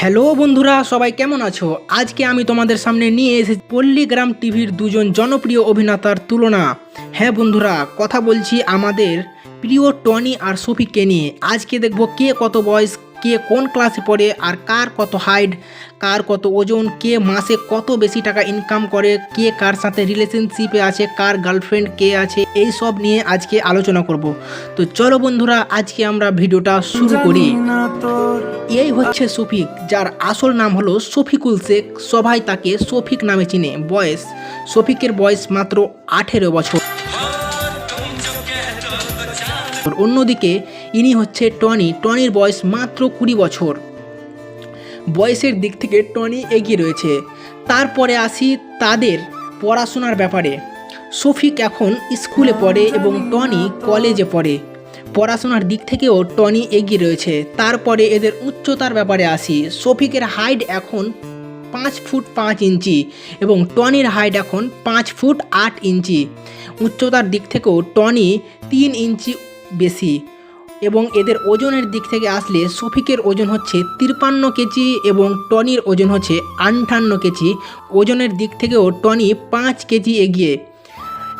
Hello বন্ধুরা, সবাই কেমন আছো? আজকে আমি তোমাদের সামনে নিয়ে এসেছি পল্লীগ্রাম টিভির দুজন জনপ্রিয় অভিনেতার তুলনা। হ্যাঁ বন্ধুরা, কথা বলছি আমাদের প্রিয় টনি আর সফিককে নিয়ে। আজকে দেখব কে কত বয়স কে কোন ক্লাসে পড়ে, আর কার কত হাইট কার কত ওজন, কে মাসে কত বেশি টাকা ইনকাম করে, কে কার সাথে রিলেশনশিপে আছে, কার গার্লফ্রেন্ড কে আছে, এই সব নিয়ে আজকে আলোচনা করব। তো চলো বন্ধুরা, আজকে আমরা ভিডিওটা শুরু করি। এই হচ্ছে শফিক, যার আসল নাম হলো শফিকুল শেখ। সবাই তাকে শফিক নামে চিনে। বয়স, শফিকের বয়স মাত্র আঠেরো বছর। অন্যদিকে ইনি হচ্ছে টনি। টনির বয়স মাত্র কুড়ি বছর। বয়সের দিক থেকে টনি এগিয়ে রয়েছে। তারপরে আসি তাদের পড়াশোনার ব্যাপারে। শফিক এখন স্কুলে পড়ে এবং টনি কলেজে পড়ে। পড়াশোনার দিক থেকেও টনি এগিয়ে রয়েছে। তারপরে এদের উচ্চতার ব্যাপারে আসি। শফিকের হাইট এখন পাঁচ ফুট পাঁচ ইঞ্চি এবং টনির হাইট এখন পাঁচ ফুট আট ইঞ্চি। উচ্চতার দিক থেকেও টনি তিন ইঞ্চি বেশি এবং এদের ওজনের দিক থেকে আসলে সফিকের ওজন হচ্ছে তিরপান্ন কেজি এবং টনির ওজন হচ্ছে আটান্ন কেজি। ওজনের দিক থেকেও টনি পাঁচ কেজি এগিয়ে।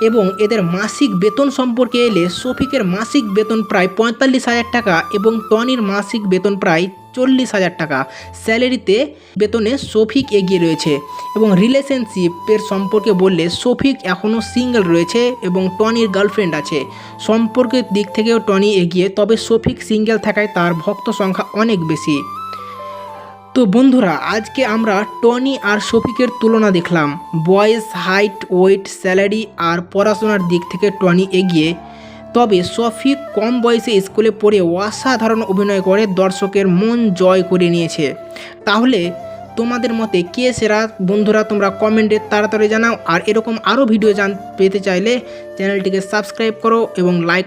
এবং এদের মাসিক বেতন সম্পর্কে এলে শফিকের মাসিক বেতন প্রায় পঁয়তাল্লিশ হাজার টাকা এবং টনির মাসিক বেতন প্রায় চল্লিশ হাজার টাকা। স্যালারিতে বেতনে শফিক এগিয়ে রয়েছে এবং রিলেশনশিপের সম্পর্কে বললে শফিক এখনও সিঙ্গেল রয়েছে এবং টনির গার্লফ্রেন্ড আছে। সম্পর্কের দিক থেকেও টনি এগিয়ে, তবে শফিক সিঙ্গেল থাকায় তার ভক্ত সংখ্যা অনেক বেশি। তো বন্ধুরা, আজকে আমরা টনি আর শফিকের তুলনা দেখলাম। বয়েস হাইট, ওয়েট, স্যালারি আর পড়াশোনার দিক থেকে টনি এগিয়ে। তবে শফিক কম বয়সে স্কুলে পড়ে অসাধারণ অভিনয় করে দর্শকের মন জয় করে নিয়েছে। তাহলে তোমাদের মতে কে সেরা? বন্ধুরা, তোমরা কমেন্টে তাড়াতাড়ি জানাও। আর এরকম আরও ভিডিও জান, পেতে চাইলে চ্যানেলটিকে সাবস্ক্রাইব করো এবং লাইক